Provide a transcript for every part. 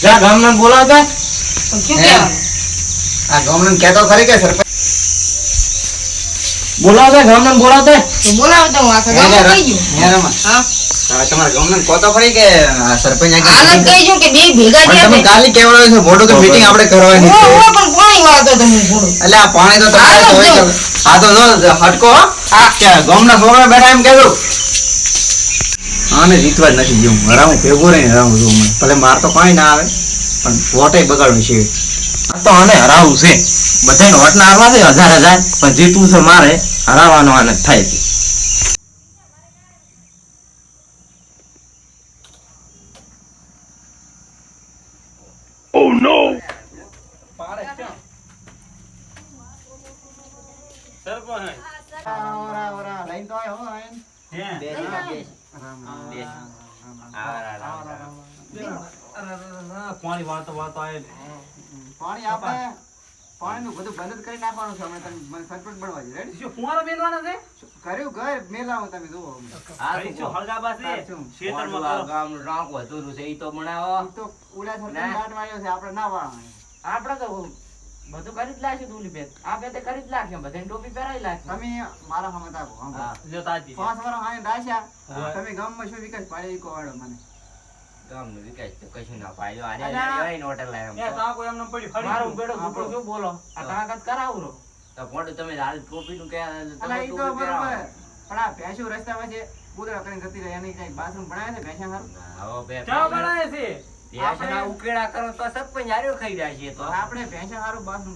જા ગામના બોલાવતા? આ ગામડાને કહેતો ખરી કે સરપંચ બોલાવતા ગામના બોલાવતા બોલાવતા હું આખા ગામમાં કહી દઉં. હા. તમારા ગામડાને કહો તો ખરી કે સરપંચ આ હાલ જ કે- કહી દઉં કે બે ભેગા થયા તમે છે. કાલે છે મોટું કે meeting આપણે કરવાની છે ઓ, પણ પાણી વાળતો તમે એટલે આ પાણી તો તમારે તો આ તો હટકો હો. આ ગામના છોકરા બેઠા એમ કહેજો આને જીતવા જ નથી જેવું હરાવું ભેગું રહીને હરાવું છું હમણાં. ભલે માર તો કાંઈ ના આવે પણ વોટે બગાડવું છે. તો આને હરાવવું છે. બધાને વોટ ના આવવા છે હજાર હજાર. પણ જીતવું છે મારે હરાવવાનો આને થાય છે. પાણી કરી નાખવાનું છે હમણાં તમે મને સરપંચ બનવા છે રેડી શું ફુવારો મેલવાના તમે જુઓ કઈ શું હળગાબા છે. ઈ તો ઉડા સરપંચ ના. દાટ વાળ્યો છે આપણે ના વાળવાનું આપણે તો બધું કરી જ લાગશે તુલી બેન આ બે કરી જ લાગશે બધાને ટોપી પહેરાવી લાગશે તમે મારા હમત આપો જો તાજી. પાંચ વર્ષ આને રાખ્યા. હા. તમે ગામમાં શું વિકાસ પાડ્યો ઈ કહો હાલો મને. એ તા. કોઈ એમને પડી ફરી. મારું બેડો આપણો. શું બોલો? આ કાગળ કરાવું રો અલા ઈ તો બરાબર. પણ આ ભેંસું રસ્તા છે કૂતરા કરીને જતી રહે એની કઈ બાથરૂમ બનાવે છે ભેંસા હારું તો આપણે ભેંસા બનાવે છે? ભેંસા હારું આપણે.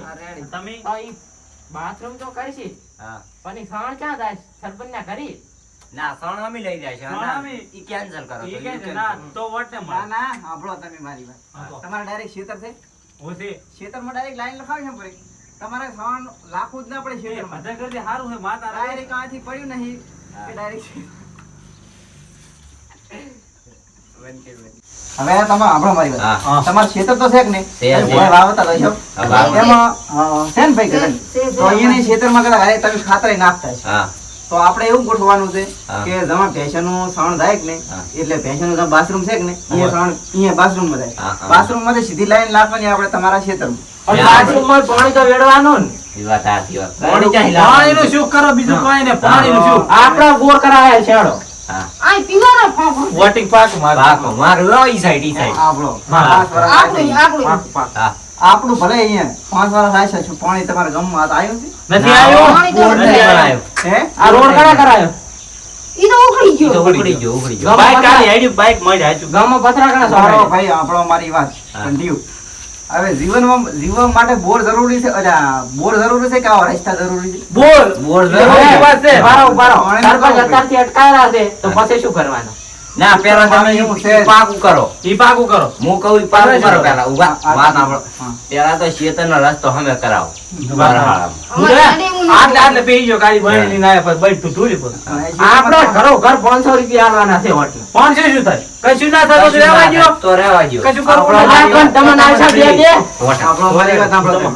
હા રેડી તમે તો ઈ બાથરૂમ તો કરશે પણ ઈ સણ ક્યાં જાય સરપંચ ના ઘરે પણ અમે ઈ કહે છે, ના, તો વોટ ને ના મળે. ના સાંભળો તમે. તમારા ડાયરેક્ટ ખેતર છે? ખેતરમાં ડાયરેક્ટ લાઈન લખાવી છે તમારે સણ લાખું જ ના પડે શેર મજા કરી હારું છે, માતા ડાયરેક્ટ આથી પડ્યું નહીં કે ડાયરેક્ટ હવે તમે આપણો મારી વાત. તમારું ખેતર તો છે કે નહીં? તમે વાવતા તો છો હા, વાવ. એમાં છે ને ભાઈ છે, તો અહીંયાની ખેતરમાં કદાચ અરે તમે ખાતર નાખતા છે તો આપણે એવું ગોઠવાનું છે કે જમા ભેંસાનું સણ થાય કે નહીં? એટલે ભેંસાનું જે બાથરૂમ છે કે નહીં. એ સણ અહીંયા બાથરૂમમાં માં થાય બાથરૂમ બાથરૂમમાંથી સીધી લાઈન લાખવાની આપણે તમારા ખેતરમાં. પણ બાથરૂમમાં પાણી તો વેડવાનું ને પાણી ક્યાંય લાવવાનું? પાણીનું શું કરો બીજું કાંઈ નહીં, પાણીનું શું? આપણા બોર કરાયા છેડો આ પીવાનો ફાંફો. વોટિંગ પાક મારો. આપણો હા. પાંચ વર્ષ આપણું, આપણું. પાંચ, પાંચ. આપણું ભલે અહીંયા પાંચ વાર થાય છે પાણી તમારા ગામમાં આવ્યું છે નથી આવ્યો? નથી બનાવ્યો. હે આ રોડ કણા કરાયો ઈ તો ઉખડી ગયો બાઈક કાઢી આડ્યું, બાઈક મળી આડ્યું. ગામમાં પથરા કણા આપણો ભાઈ આપણો મારી વાત હા. હવે જીવનમાં જીવવા માટે બોર જરૂરી છે અરે બોર જરૂરી છે કે આવા રસ્તા જરૂરી છે? બોલ. બોર જરૂરી છે. બારો બારો અત્યારથી અટકાયેલા છે તો પછી શું કરવાનું? ના પેલા તમે પાણી પાકું કરો. ઈ પાકું કરો. હું કહું ઈ પાકું કરો. પેલા ઊભા. વાત સાંભળો. પેલા તો શેતરનો રસ્તો અમે કરાવો. આપણે આપણો.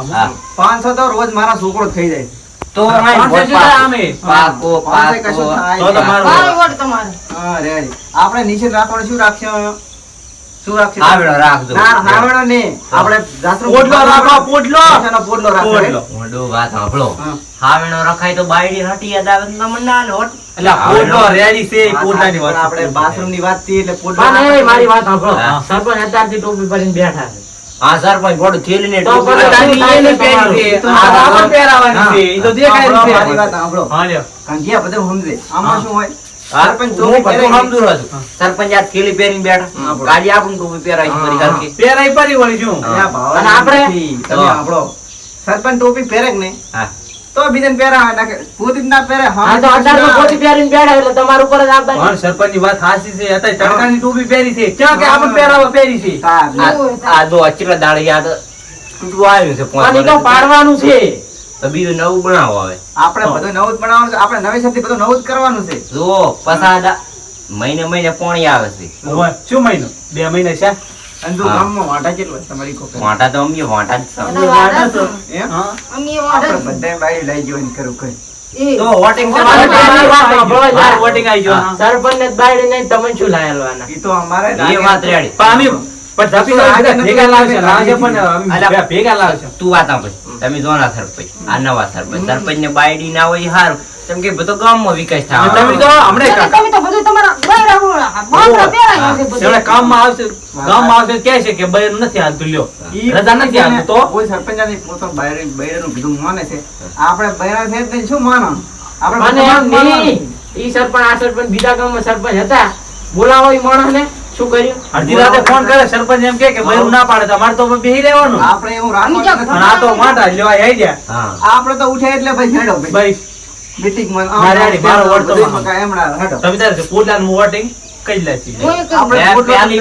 આપણો. પાંચસો તો રોજ મારા છોકરો થઈ જાય. તો પાકો. પાકો કશું થાય તો તમારો તમારો. હા. આપણે નીચે રાખવાનું શું રાખ્યો શું રાખશું હાવડો રાખજો ના હાવડો ને આપણે જાસરૂ પોટલો રાખો, પોટલો. પોટલો રાખો પોટલો. વાત સાંભળો હા. હાવેણો રખાય તો બાયડી હટી યાદ આવે તો તમને ના લોટ એટલે પોટલો રેડી છે, પોટલાની વાત. આપણે બાથરૂમની વાતથી એટલે પોટલો મારી વાત સાંભળો. સરપંચ અત્યારથી ટોપી પહેરીને બેઠા છે હા સરપંચ તો પહેરી તમારું. છે. તો આ તો. આપણે તો દેખાય. મારી વાત સાંભળો હા, લ્યો. કંઠિયા બધું સમજે આમાં શું હોય સરપંચ છું. સરપંચ આ થેલી પહેરીને બેઠા બોલો. કાલે ટોપી ઘરકી. પહેરાઈ પરી વળી? હા. અને આપણે? તમે સાંભળો સરપંચ ટોપી પહેરે હા. તો બીજાને પહેરાવે નાખે. પોતે ના પહેરે હા. તો અઢારમાં પોતી પહેરીને બેઠા એટલે તમારું ઉપર જ આપવાની પણ સરપંચની વાત હાચી છે અત્યારે તડકાની ટોપી પહેરી છે. ક્યાં કે આપણે પહેરાવા પહેરી છે? આ- આ જો અચીલા દાડે યાદ તૂટવું આવ્યું છે અને તો પાડવાનું છે. તો બીજું નવું બનાવો હવે. આપણે બધું નવું જ બનાવવાનું છે. આપણે નવી શક્તિ બધું નવું જ કરવાનું છે. જો પસાદા મહિને મહિને પોણી આવે છે. શું મહિનો? બે મહિને છે? અને ગામમાં વાંટા કેટલો તમારી કોક? વાંટા તો અમીએ વાંટા જ છે. બધા વાડા છો. એમ હા. અમે એ વાડા આપણે છો. બધાય બાયડી લઈ જવાની કરું કઈ. તો વોટિંગ વોટિંગ તમારી વાત સાંભળો યાર. મારું આવી ગયું, હા. સરપંચને જ બાયડી તમે શું લાયેલવાના ઈ તો અમારે એ વાત રેડી. પણ અમે પણ ધાપી તો આગળ બધા ભેગા લાવશે લાવશે પણ અમે ભેગા લાવશે તું વાત સાંભળ. તમે જો ના સરપંચ. આ નવા સરપંચ. સરપંચ ને બાયડી ના હોય હારું કેમ કે બધો ગામમાં વિકાસ થાય. તમે તો હમણાં તમે તો બધું તમારા બૈરા બાપરા પહેરાય છે બધું. એવડે કામમાં આવશે ગામમાં આવશે કહે છે કે બૈરું નથી હાલતું લ્યો. રજા નથી હાલતું તો? કોઈ સરપંચાની પોતો બૈરે બૈરેનું કીધું માને છે. આપણે બૈરા છે જ શું માનો આપણે મને બધા એમ માનવાનું. નહીં. ઈ સરપંચ આ સરપંચ બીજા ગામમાં સરપંચ હતા. બોલાવો ઈ માણસને. શું કર્યું? અડધી રાતે ફોન કરે સરપંચ. એમ કે બહેરું ના પાડે તમારે અમારે તો બેહી રહેવાનું. આપણે એવું રાખવાનું અમે આ તો માટા લેવા આવી ગયા. હા. આપણે તો ઉઠે એટલે ભાઈ હેડો ભાઈ. ભાઈ મીટિંગમાં મારે મારો વોટ તો બધું માનો. કાંઈ એમણા હેડો. તમે ત્યારે પોતાનું વોટિંગ જ આપણે મેં પહેલી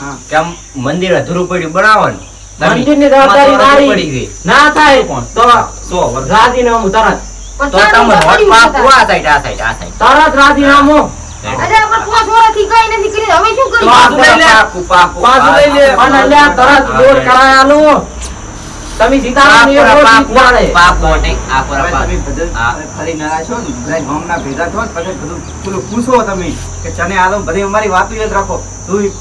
હા. કે મંદિર અધૂરું પડ્યું બનાવવાનું. મંદિરની જવાબદારી મારી. ના થાય તો સો રાજીનામું તરત. તો તમે જતા. આ સાઈડ આ સાઈડ આ સાઈડ તરત રાજીનામું. અરે આપણે પાંચ વર્ષથી કઈ નથી કર્યું. હવે શું તો કરીએ લઈ લે. પાકું, લઈ લે. અને તરત દૂર કરાયાલું તમે સીતારામ પૂરા રોજ પાકું, નીકળે. આ પૂરા પાપ તમે બધું હા. ફરી ના છો ને બધા ગામના ભેગા થો ને પછી બધું પેલું પૂછો તમે કે ચને આલો બધી અમારી વાતો યાદ રાખો તું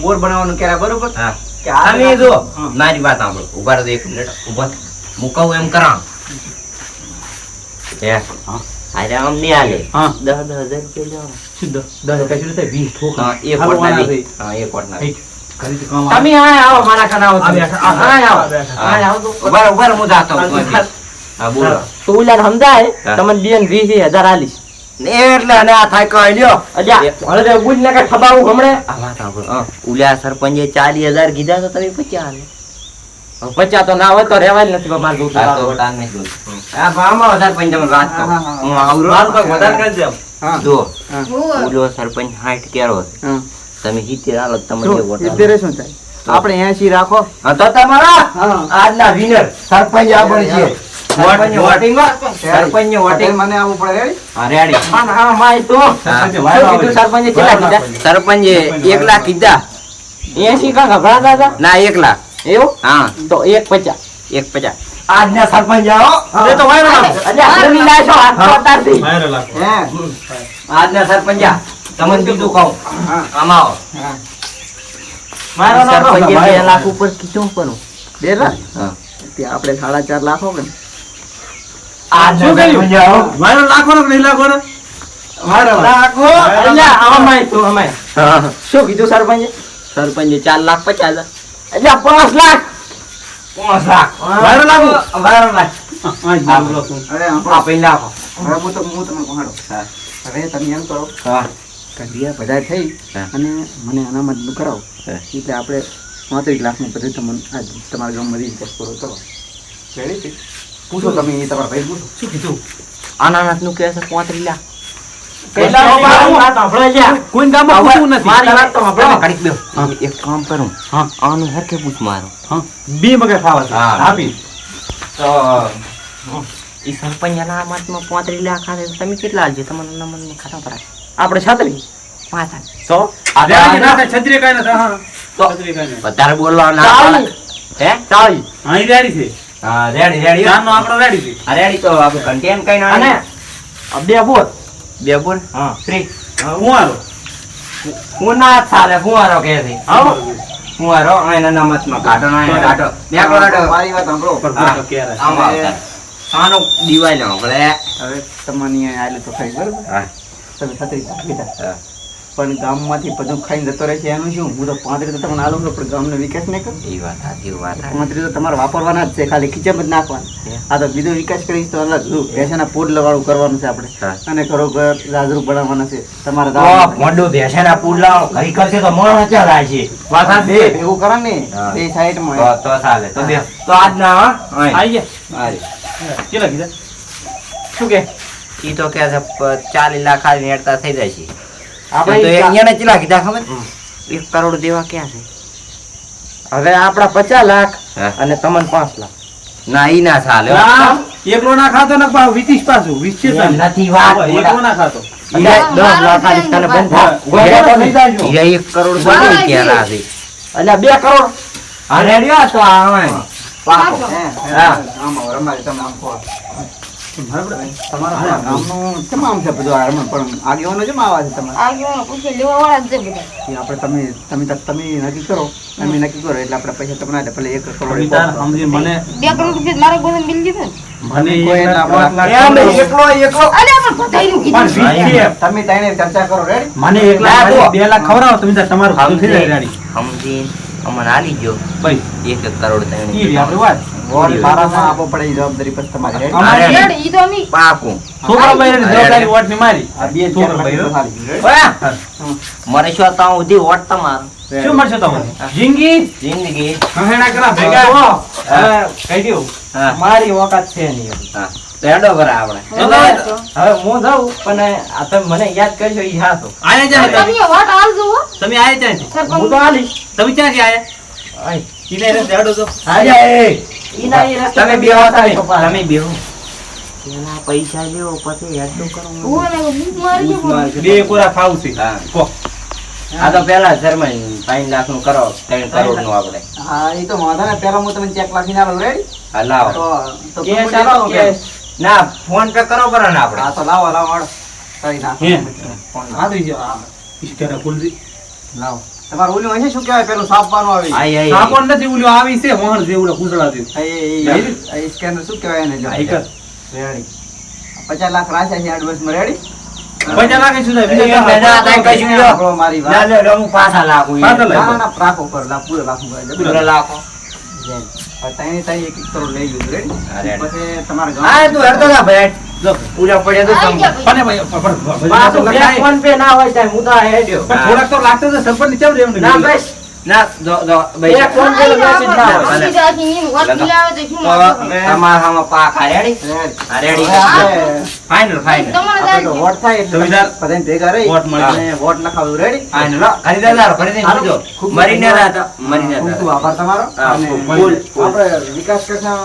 બોર બનાવવાનું કેરા બરોબર હા. કે આ તમે જો મારી વાત સાંભળો ઊભા રહો એક મિનિટ ઊભા મુકાવ એમ કરા હે અરે આમ નહીં હાલે હા. દસ દસ હજાર રૂપિયા. શું દસ દસ શું થાય વીસ ઠોક હા, એક કોટ. થઈ. હા, એક વોટના દે. તમે આય આવો મારા ખાના આવો આ તમે. બેઠા, આ આય આવો. આય આવો ઊભા ઊભા હું જાતો હા, હું હા. હા બોલો. તો ઉલાને સમજાય તમને બેન વીસ આલીશ. એટલે અને આ થાય કહી લ્યો અલ્યા હવે બુજ ને કઈ ખબાવું હમણે. આ વાત સાંભળો. ઉલ્યા સરપંચે ચાલીસ હજાર કીધા તો તમે પચાસ આલે. પચા તો ના હોય તો રેવાય જ નથી મારે આ તમે વાત હા. વધારે કરી જો. સરપંચ હાઈટ કેરો છે. હા. તમે સિત્તેર આલો તો તમને વોટ શું થાય? આપણે એસી રાખો. તો તમારા આજના વિનર સરપંચ આપણે રેડી હા, રેડી પણ હા? માય તો. સરપંચે કીધું? એક એસી કા ગભરાતા હતા ના એક એવું? હા. તો એક પચાસ. એક પચાસ. આજના સરપંચ આવો. તો આજના સરપંચ આ. તમને બીજું કહું. હા. આમાં આવો. મારો બે. લાખ ઉપર કીધું પણ બે લાખ? હા. ત્યાં આપણે સાડા ચાર લાખ હો આજના શું કર્યું? વાયરો લાખવાનો કે નહીં? લાખો? અલ્યા આમાંય તું અમાય હા. શું કીધું સરપંચે? સરપંચે ચાર લાખ પચાસ હજાર. અલ્યા પાંચ લાખ! પાંચ લાખ. વાયરો લાખો? વાયરો લાખ. મારું લાખું. અરે આ આપણો પહેલા આપો. હવે હું તો હું તમને. હા. હવે તમે એમ કરો. હા. કે દિયા થઈ અને મને અનામતનું કરાવો. એટલે આપણે પાંત્રીસ લાખનું બધું તમને આ તમારા ગામમાં રિચાર્જ પૂરો કરો. રેડી પૂછો તમે એ તમારા ભાઈ પૂછો. શું કીધું? અનામતનું કહે છે પાંત્રીસ લાખ. એક કામ કરું. હા. આનું હરખે પૂછ મારો. બે મગર ખાવા સરપંચ અનામતમાં પાંત્રીસ લાખ આવે તમે કેટલા આલજો તમારા અનામતમાં ખાતા પર આપણે છત્રી માથા થાય, છત્રીએ કાંઈ ના. તો વધારે બોલવા ના હે? ચાલી. અહીં રેડી છે. હા રેડી રેડી આપણો રેડી છે. આ રેડી તો આપણે એમ કઈ ના અને બે બોલ. બે બોલ? હા. ફ્રી હું આલો. હું ના ચાલે હું આરો કે છે? આવો હું. આરો આના અનામતમાં કાઢો ના કાઢો. બે કાઢો. મારી વાત સાંભળો. આમ આવતા હવે તમને તો ખાઈ બરોબર? હા. તમે છત્રી લીધા. પણ ગામમાંથી બધું ખાઈને જતો રહે છે એનું શું? હું તો પાંત્રીસ તો તમને આલું પણ ગામનો વિકાસ નહીં કરું. એ વાત સાચી વાત. પાંત્રીસ તો તમારે વાપરવાના જ છે ખાલી ખીચામાં જ નાખવાના. આ તો બીજો વિકાસ કરીશ તો અલગ. શું ભેંસના પોડ લવાળું કરવાનું છે આપણે. અને ઘરો ઘર રાજરૂપ બનાવવાના છે. તમારા. મોઢું ભેંસાના પૂડલા ઘરી કરશે તો મોણ થાય છે. વાત સાચી ભેગું કરો ને. બે સાઈડમાં. તો ચાલે. તો બે તો આજના હા? આઈ ગયા. કેટલા કીધા? શું કે? ઈ તો કે છે પ- ચાલીસ લાખ ખાલી નેડતા થઈ જાય છે. આપણે તો ઈ ચેલા કીધા ખબર? એક કરોડ દેવા ક્યાં છે? હવે આપણા પચાસ લાખ અને તમને પાંચ લાખ. ના ઈ ના ચાલે એકલો ના ખાતો ને પાછું પાછું. વીસ છે નથી વાત એકલો ના ખાતો. એટલે દસ લાખ આલીશ તને બંધ થા. ગોળો તો લઈ જાજો. ઈ એક કરોડ ક્યાં છે બે કરોડ. અરે તો આ હોય. પાકો. હે, હે, હા. આમ આવો, તમે તમારા ગામનું કેમ આમ છે બધું આ પણ આગેવાનો કેમ આવા છે તમારે? આગેવાનો પૂછે લેવા વાળા છે બધા. એ આપણે તમે તમે તમે નક્કી કરો. તમે નક્કી કરો એટલે આપણે પૈસા તમને. ભલે એક કરોડ તમે તાર સમજી મને બે કરોડ રૂપિયા મારા ગોળે મિલ દીધું ને? મને કોઈ એક ના લાખ લાખ લાખ લાખ એકલો એકલો. અરે પણ બધાયનું કીધું. પણ વીસ છે. તમે ત્રણે ચર્ચા કરો રેડી મને એક લાખ ખાલી બે લાખ ખવડાવો તમે તમારું બધું થઈ જાય રેડી સમજી. અમને આલી ગયો. ભાઈ એક એક કરોડ ઈ ત્રણે આપણી વાત. વોટ તારામાં આપવો પડે જવાબદારી પછી તમારી. અમારે ઈ તો અમે પાકું છોકરા બૈરાની જવાબદારી વોટની મારી. આ બે છોકરા શું હતા સુધી વોટ તમારું? શું મળશે તમને? જિંદગી? જિંદગી. હહેણા કરા ભેગા. કહી દઉં મારી ઓકાત છે નહીં. હા. તો હેડો કરે આપણે. હવે હું જાઉં પણ આ તમે મને યાદ કરશો ઈ હાસો આયા જાય તમે? વાટ આલજો હો તમે આયા ક્યાંથી હું તો આલીશ તમે ક્યાંથી આયા? આય. ઈને રસ્તે હેડો તો ઈના એ રસ્તે તમે બેહો તમે. તમે બેહો. પૈસા લેવો પછી હેડું કરો. હું એને બૂક મારી ગયો પણ. બે કોરા ખાવું છે. હા. કો. આ તો પેલા જર્મન પાંચ લાખનું કરો ત્રણ કરોડનું આપડે હા એ તો વાંધો ને પેલા હું તમને ચેક લખીને આલું રેડી હા લાવો. તો તો કે આપો કે કે ના ફોન પે કરો બરા ને આપડે હા તો લાવો લાવો હાલો. કરી નાખો. હે. ફોન આ તો ઈ આ ઈશ્વરે લાવો. તમારે ઓલું અહીં શું કહેવાય? પેલું સાપવાનું આવે. સાપણ નથી ઓલું આવી છે મોહન જેવું કૂતરા જેવું. એ- એ- એ. સ્કેનર શું કહેવાય એને? જો. આ રેડી પચાસ લાખ રાખ્યા છે એડવાન્સમાં રેડી પૈસા લાગે શું થાય? બીજા એ ના, કાંઈ ના, કશું. આપણો મારી ના લે હું પાછા લાગુ પાછા ના ના, ના પર લા પૂરો લાખનું પૂરા લાખો. ત્રણે ત્રણ એક એક કરોડ લઈ લીધું રેડી? હા, રેડી. પછી હા તું હેડતો જા ભાઈ. જો. પૂરા પડ્યા તો પણ ભાઈ, ફોન પે ના હોય હું તો હેડ્યો. થોડાક તો લાગતો તો સરપંચ નીચે ચમ ના બસ ના જો જો ભાઈ એક ફોન પેલો મેસેજ ના આવે. આઈ આખી ઈન વાત મિલાવે તો શું તો વાંધો? તમારા હામાં પાકા રેડી રેડી હા રેડી હવે આપણે ફાઇનલ ફાઇનલ તમારે તો વોટ થાય એટલે જમીદાર. બધાને ભેગા રહી વોટ મળી વોટ લખાવું રેડી ફાઇનલ હો. ખરીદા લારો ખરીદીને હાલો. મૂકજો. ખૂબ મરીને ખૂબ મરીને ખૂબ ખૂબ આભાર તમારો અને. આપણે વિકાસ કરતા